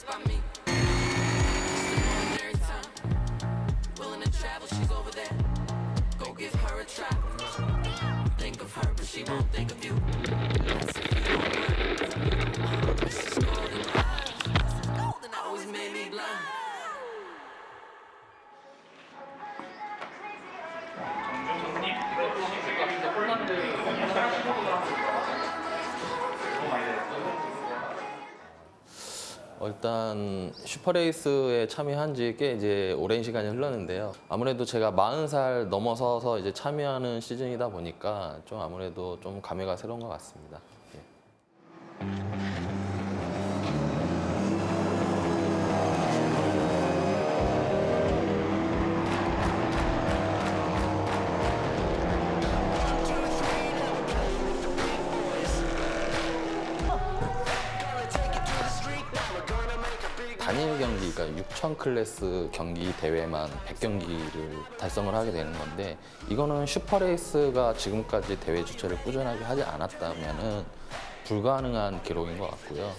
impressed by me. Time. Willing to travel, she's over there. Go give her a try. Think of her, but she won't think of you. 어, 일단 슈퍼레이스에 참여한 지 꽤 이제 오랜 시간이 흘렀는데요. 아무래도 제가 40살 넘어서서 이제 참여하는 시즌이다 보니까 좀 아무래도 좀 감회가 새로운 것 같습니다. 단일 경기, 그러니까 6천 클래스 경기 대회만 100경기를 달성을 하게 되는 건데 이거는 슈퍼레이스가 지금까지 대회 주최를 꾸준하게 하지 않았다면은 불가능한 기록인 것 같고요.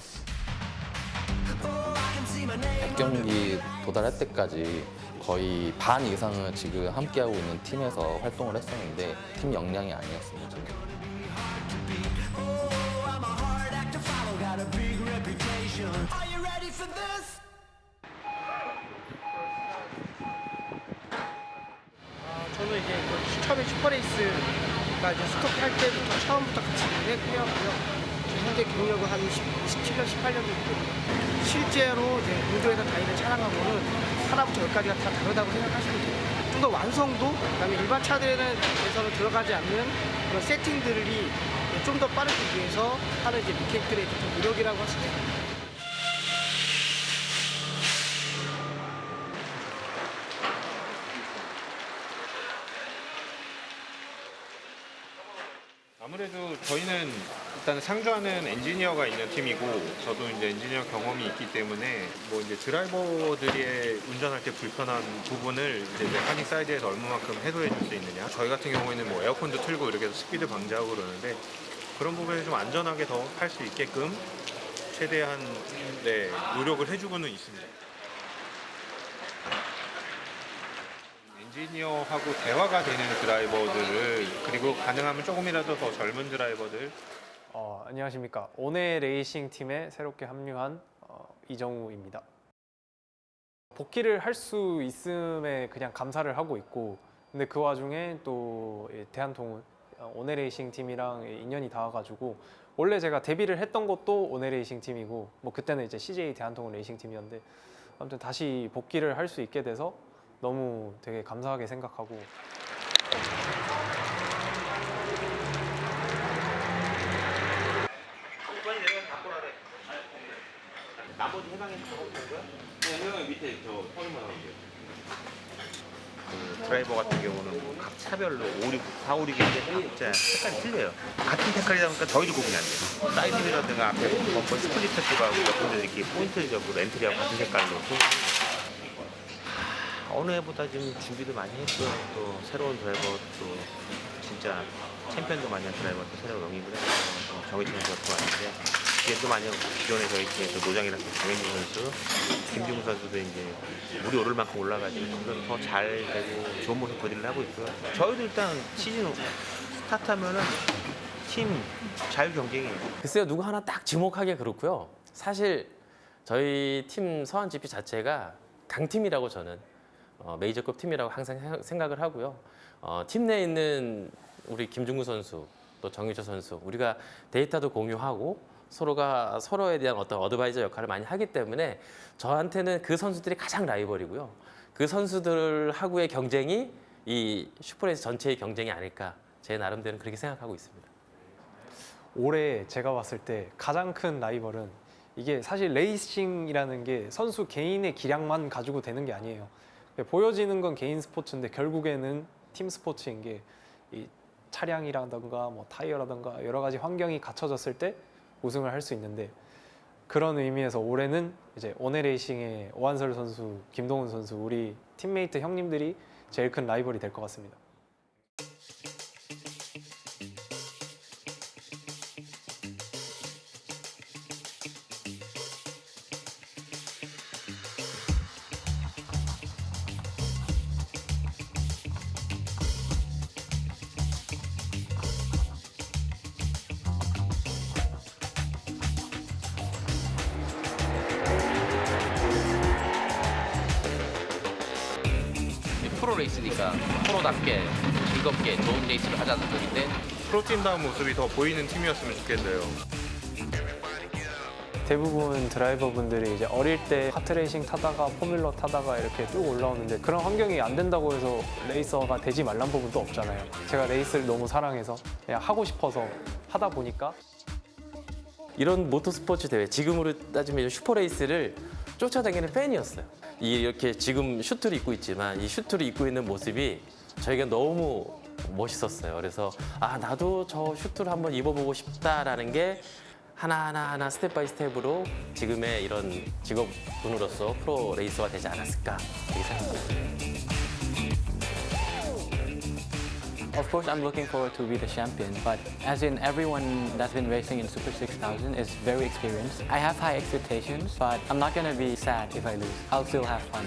100경기 도달할 때까지 거의 반 이상을 지금 함께하고 있는 팀에서 활동을 했었는데 팀 역량이 아니었습니다. 저는 이제 그 처음에 슈퍼레이스가 이제 스톱 할 때부터 처음부터 같이 일했고요. 현재 경력은 한 10, 17년, 18년 정도. 실제로 이제 무도에서 다니는 차량하고는 하나부터 열까지가 다 다르다고 생각하시면 돼요. 좀 더 완성도, 그다음에 일반 차들에는 들어가지 않는 그런 세팅들이 좀 더 빠르기 위해서 하는 이제 미케이크들의 좀 노력이라고 할수있 아무래도 저희는 일단 상주하는 엔지니어가 있는 팀이고 저도 이제 엔지니어 경험이 있기 때문에 뭐 이제 드라이버들이 운전할 때 불편한 부분을 이제 메카닉 사이드에서 얼마만큼 해소해 줄 수 있느냐 저희 같은 경우에는 뭐 에어컨도 틀고 이렇게 해서 스피드 방지하고 그러는데 그런 부분에 좀 안전하게 더 할 수 있게끔 최대한 네, 노력을 해주고는 있습니다. 엔지니어하고 대화가 되는 드라이버들을 그리고 가능하면 조금이라도 더 젊은 드라이버들 어, 안녕하십니까. 오네 레이싱 팀에 새롭게 합류한 어, 이정우입니다. 복귀를 할 수 있음에 그냥 감사를 하고 있고, 근데 그 와중에 또이 대한통운 어, 오네 레이싱 팀이랑 인연이 닿아가지고 원래 제가 데뷔를 했던 것도 오네 레이싱 팀이고, 뭐 그때는 이제 CJ 대한통운 레이싱 팀이었는데 아무튼 다시 복귀를 할 수 있게 돼서 너무 되게 감사하게 생각하고 그 드라이버 같은 경우는 뭐각 차별로 5, 6, 4, 5, 6인데 각자 색깔이 틀려요. 같은 색깔이다 보니까 더해도 구분이 안 돼요. 사이드미러든가 앞에 범퍼 스플리터 쪽하고 이렇게 포인트적으로 엔트리하고 같은 색깔로 하, 어느 해보다 지금 준비도 많이 했고요. 또 새로운 드라이버 또 진짜 챔피언도 많이 한 드라이버 또 새로 영입을 해서 또 정희진 선수가 들어왔는데 이게 또 많이 기존에 저희 팀에서 노장이라서 정현진 선수, 김중우 선수도 이제 물이 오를 만큼 올라가지고 점점 더잘 되고 좋은 모습 보여드리려 하고 있고요. 저희도 일단 시즌 스타트하면은 팀 자유 경쟁이에요. 글쎄요 누구 하나 딱 지목하기 그렇고요. 사실 저희 팀 서한 GP 자체가 강팀이라고 저는 어, 메이저급 팀이라고 항상 생- 생각을 하고요. 어, 팀 내에 있는 우리 김중구 선수 또 정유철 선수 우리가 데이터도 공유하고 서로가 서로에 대한 어떤 어드바이저 역할을 많이 하기 때문에 저한테는 그 선수들이 가장 라이벌이고요. 그 선수들하고의 경쟁이 이 슈퍼레이스 전체의 경쟁이 아닐까 제 나름대로 그렇게 생각하고 있습니다. 올해 제가 봤을 때 가장 큰 라이벌은 이게 사실 레이싱이라는 게 선수 개인의 기량만 가지고 되는 게 아니에요. 보여지는 건 개인 스포츠인데 결국에는 팀 스포츠인 게 이 차량이라든가 뭐 타이어라든가 여러 가지 환경이 갖춰졌을 때 우승을 할 수 있는데 그런 의미에서 올해는 이제 오네 레이싱의 오한솔 선수, 김동훈 선수 우리 팀메이트 형님들이 제일 큰 라이벌이 될 것 같습니다. 레이스니까 프로답게 즐겁게 좋은 레이스를 하자는 뜻인데 프로팀다운 모습이 더 보이는 팀이었으면 좋겠어요. 대부분 드라이버분들이 이제 어릴 때 카트레이싱 타다가 포뮬러 타다가 이렇게 쭉 올라오는데 그런 환경이 안 된다고 해서 레이서가 되지 말란 부분도 없잖아요. 제가 레이스를 너무 사랑해서 그냥 하고 싶어서 하다 보니까 이런 모터스포츠 대회 지금으로 따지면 슈퍼레이스를 쫓아다니는 팬이었어요. 이 이렇게 지금 슈트를 입고 있지만 이 슈트를 입고 있는 모습이 저에게 너무 멋있었어요. 그래서 아 나도 저 슈트를 한번 입어보고 싶다라는 게 하나하나 하나 스텝 바이 스텝으로 지금의 이런 직업군으로서 프로 레이서가 되지 않았을까 이렇게 생각합니다. Of course, I'm looking forward to be the champion, but as in everyone that's been racing in Super 6000 is very experienced, I have high expectations, but I'm not gonna be sad if I lose. I'll still have fun.